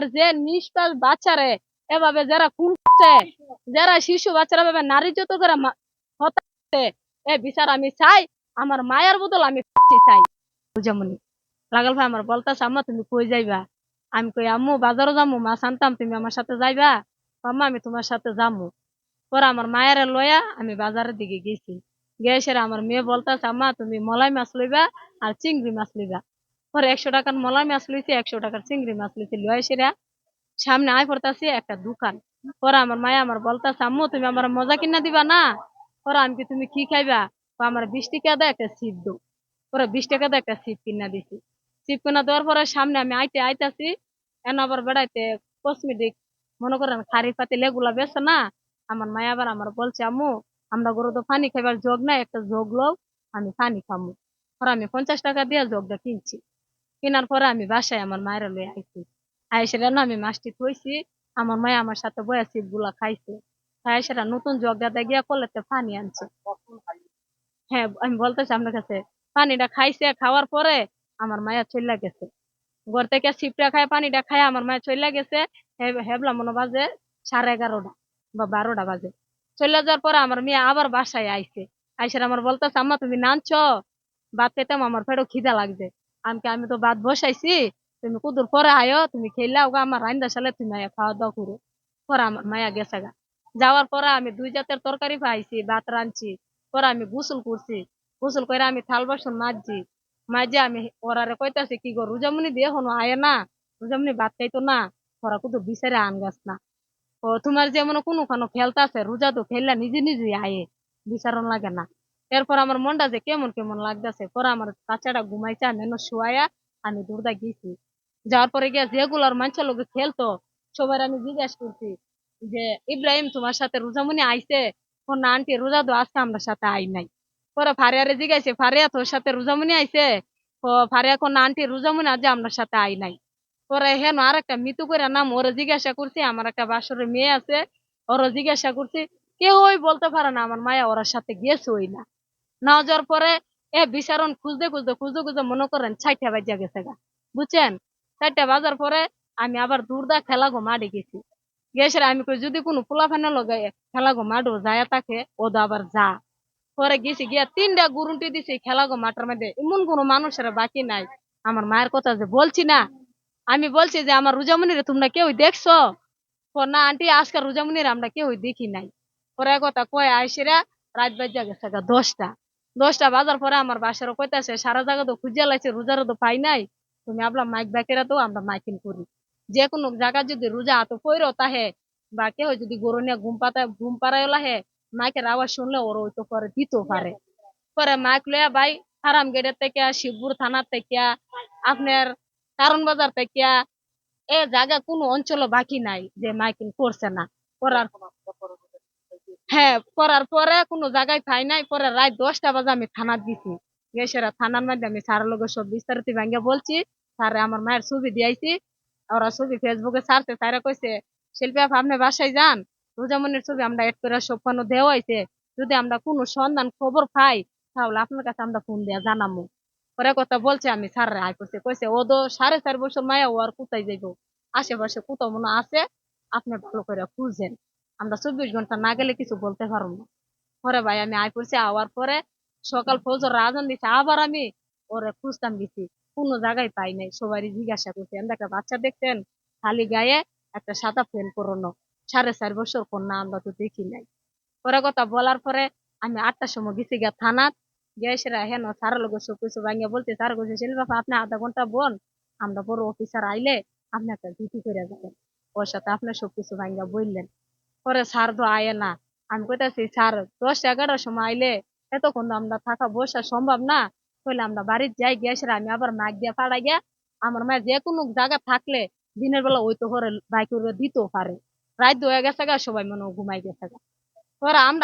আর যে নিষ্পাস বাচ্চারে এভাবে যারা করছে, যারা শিশু বাচ্চারা ভাবে নারী যত করে মা- এ বিচার আমি চাই, আমার মায়ের বদল আমি চাই। বুঝামনি? লাগাল ভাই, আমার বলতাছে আম্মা, তুমি কই যাইবা? আমি কই, আম্মু, বাজারও যামু মাছ আনতাম তুমি আমার সাথে যাইবা? আম্মা, আমি তোমার সাথে যামু। পরে আমার মায়ের লয়া আমি বাজারের দিকে গেছি। গেছে আমার মেয়ে বলতাছে আম্মা, তুমি মলাই মাছ লইবা আর চিংড়ি মাছ লইবা। পরে একশো টাকার মলাই মাছ লইছি, একশো টাকার চিংড়ি মাছ লইছি লয় সেরা সামনে আয় পড়তাছি একটা দোকান। পরে আমার মায়া আমার বলতাছে, আম্মু, তুমি আমার মজা কিনা দিবা না? পরে আমি তুমি কি খাইবা? আমার বিশ টাকা দেয় একটা সিপ দো। পরে বিশ টাকা দিয়ে একটা সিপ কিনা দিছি। সিপ কিনা দেওয়ার পরে সামনে আমি আইতে আইতাছি, এন আবার বেড়াইতে কসমেটিক মনে করেন খারি পাতি লেগুলা বেছে না, আমার মায়া আবার আমার বলছে, আম্মু, আমরা গরু তো পানি খাইবার জগ নাই, একটা জগ লও, আমি পানি খামু। পরে আমি পঞ্চাশ টাকা দিয়ে জগটা কিনছি। কেনার পরে আমি বাসায় আমার মায়ের লয়ে আইছি। আইসে না আমি মাছটি থইছি, আমার মায়া আমার সাথে বয়া সিপগুলা খাইছে। খাই সেটা নতুন জগটা গিয়া কলেতে পানি আনছে। হ্যাঁ আমি বলতেছি আপনার কাছে, পানিটা খাইছে, খাওয়ার পরে আমার মায়া চলে গেছে। ঘর থেকে সিপটা খায়, পানিটা খায় আমার মায়া চলে গেছে। হেবলা মনে বাজে সাড়ে এগারোটা বা বারোটা বাজে। চলে যাওয়ার পরে আমার মেয়ে আবার বাসায় আইসে আমার বলতেছে, আম্মা তুমি নানছ? খেতাম আমার পেটও খিদা লাগছে। আমি আমি তো ভাত বসাইছি, তুমি কুদুর পরে আয়ো, তুমি খেললে ওগা আমার রান্দা সালে তুমি আয়া খাওয়া দাওয়া করো। পরে আমার মায়া গেছে গা। যাওয়ার পরে আমি দুই জাতের তরকারি পাইছি ভাত রাঁধছি, পরে আমি গোসল করছি। গোসল করে আমি থাল বাসন মাজছি মাঝে আমি ওরারে কইতাছি, কি গো, রুজামুনি দিয়ে হনো আয় না? রুজামুনি ভাত খাইতো না? ওরা কুতো বিচারে আন গাছ না? ও, তোমার যেমন কোনো খানো খেলতা আছে রোজা তো খেললা নিজে নিজে আয়ে, বিচারণ লাগে না। এরপর আমার মনটা যে কেমন কেমন লাগতেছে, পরে আমার বাচ্চাটা ঘুমাইছে এনে শুয়াইয়া আমি দৌড়া গেছি। যাওয়ার পরে গিয়া যেগুলার মানুষের লোকে খেলতো সবার আমি জিজ্ঞাসা করছি যে, ইব্রাহিম, তোমার সাথে রোজামুনি আইছে? ও না আন্টি, রোজা তো আজকে আমরা সাথে আই নাই। পরে ফারিয়ারে জিজ্ঞাসে, ফারিয়া, তোর সাথে রোজামুনি আইছে? ও, ফারিয়া কোন আন্টি, রোজামুনি আজ আমরা সাথে আই নাই। পরে হেন আর একটা মিতু করে নাম ওরে জিজ্ঞাসা করছি, আমার একটা বাসরের মেয়ে আছে। ওরা জিজ্ঞাসা করছি কেউই বলতে পারে না, আমার মায়া ওর সাথে গেছে ওই না। না যাওয়ার পরে, এ বিচারণ খুঁজতে খুঁজতে খুঁজতে খুঁজতে মনে করেন চারটা বাজিয়া গেছে গা। বুঝছেন? চারটা বাজার পরে আমি আবার দূরদা খেলা গো মাঠে গেছি। গেছে আমি কই, যদি কোনো পোলা ফানে লগে খেলা গো যায় থাকে ও তো আবার যা। পরে গেছি গিয়া তিনটা গুরুন্টি দিছি খেলা গো মাঠের মধ্যে। এমন কোনো মানুষের বাকি নাই। আমার মায়ের কথা যে বলছি না। আমি বলছি যে, আমার রুজামনিরে তোমরা কেউ দেখছ? না আন্টি, আজকাল রুজামনির আমরা কেউ দেখি নাই। পরে কথা কয় আইসিরা, রাত বাজা গেছে গা দশটা। দশটা বাজার পরে আমার বাসারও কইতাছে, সারা জায়গা তো খুঁজে লাইছে, রোজারও তো পাই নাই। তুমি আপনার মাইক বাকেরা তো আমরা মাইকিং করি। যে কোনো জায়গা যদি রোজা হাতে পইরো তাহে, বা কেউ যদি গরু নিয়ে ঘুম পাতা ঘুম পাড়ায় লাহে, মাইকের আওয়াজ শুনলে ওর ওই তো পরে দিতেও পারে। পরে মাইক লইয়া, ভাই হারাম গেটের থেকে শিবপুর থানার থেকে, আপনার কারণ বাজার থেকে, এ জায়গা কোনো অঞ্চল বাকি নাই যে মাইকিং করছে না। করার হ্যাঁ করার পরে কোনো জায়গায় পাই নাই, পরে রাত দশটা বাজে আমি থানার দিছি। গেছেরা থানার মধ্যে আমি স্যারের লগে সব বিস্তারিত ভাঙ্গা বলছি, স্যারে আমার মায়ের ছবি দিয়েছি, ওরা ছবি ফেসবুকে ছাড়ছে, স্যারে কইছে, শিল্পী আপা আপনি বাসায় যান রোজামনির ছবি আমরা এড করে সব দেওয়া হয়েছে যদি আমরা কোনো সন্ধান খবর পাই, তাহলে আপনার কাছে আমরা ফোন দিয়া জানামু। পরে কথা বলছে আমি, স্যার আয় করছে, কইছে, ও তো সাড়ে চার বছর মায়া, ও আর কোথায় যাইব? আশেপাশে কোথাও মনে আছে, আপনি ভালো করে খুঁজেন। আমরা চব্বিশ ঘণ্টা না গেলে কিছু বলতে পারব না। পরে ভাই, আমি আয় পড়ছি আওয়ার পরে সকাল ফজর রাজন দিছে, আবার আমি ওরে খুঁজতাম দিছি কোনো জায়গায় পাই নাই। সবারই জিজ্ঞাসা করছি আমরা একটা বাচ্চা দেখতেন খালি গায়ে একটা সাদা ফেন পরানো। সাড়ে চার বছর কন্যা আমরা তো দেখি নাই। পরে কথা বলার পরে আমি আটটার সময় গেছি গা থানাত গেছিরা হেন সারা লোক সব কিছু ভাঙিয়ে বলতে স্যার কইছে শিল্প বাবা আপনি আধা ঘণ্টা বোন, আমরা বড় অফিসার আইলে আপনি একটা ডিউটি করে যাবেন। ওর সাথে আপনি সবকিছু ভাঙ্গা বললেন। পরে স্যার তো আয় না। আমি কইতাছি স্যার দশ এগারোটার সময় আইলে এতক্ষণ আমরা থাকা বসা সম্ভব না। তাহলে আমরা বাড়ির যাই গিয়েছিলাম আমি আবার মা দিয়ে পাড়া গিয়া আমার মায়ের যে কোনো জায়গা থাকলে দিনের বেলা ওই তো করে বাইক দিতেও পারে। রাত হয়ে গেছে গা, সবাই মনে ঘুমাই গেছে গা। পরে আমরা